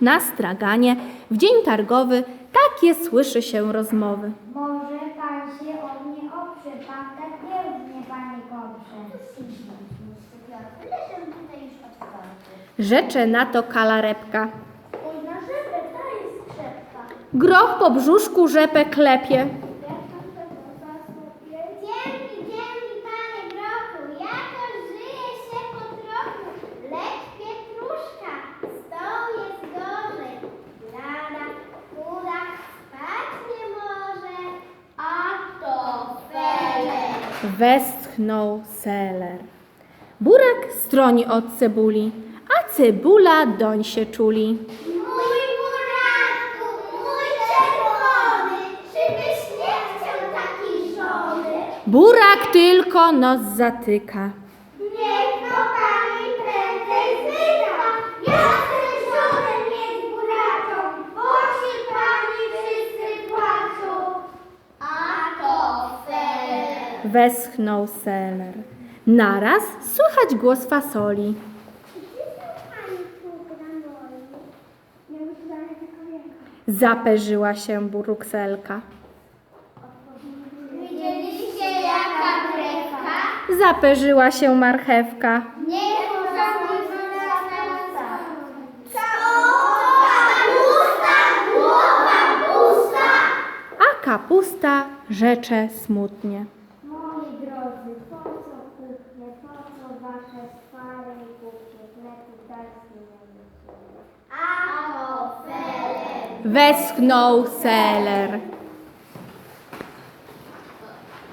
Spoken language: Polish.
Na straganie w dzień targowy takie słyszy się rozmowy. Może pan się o mnie oprze, pan tak pięknie, panie otwarty. Rzecze na to kalarepka. Groch po brzuszku rzepę klepie. Westchnął seler. Burak stroni od cebuli, a cebula doń się czuli. Mój buratku, mój czerwony, czybyś nie chciał takiej żony? Burak tylko nos zatyka. Fair. Westchnął seler. Naraz słychać głos fasoli. Zaperzyła się brukselka. Widzieliście jaka krewka? Zaperzyła się marchewka. A kapusta rzecze smutnie. Westchnął seler.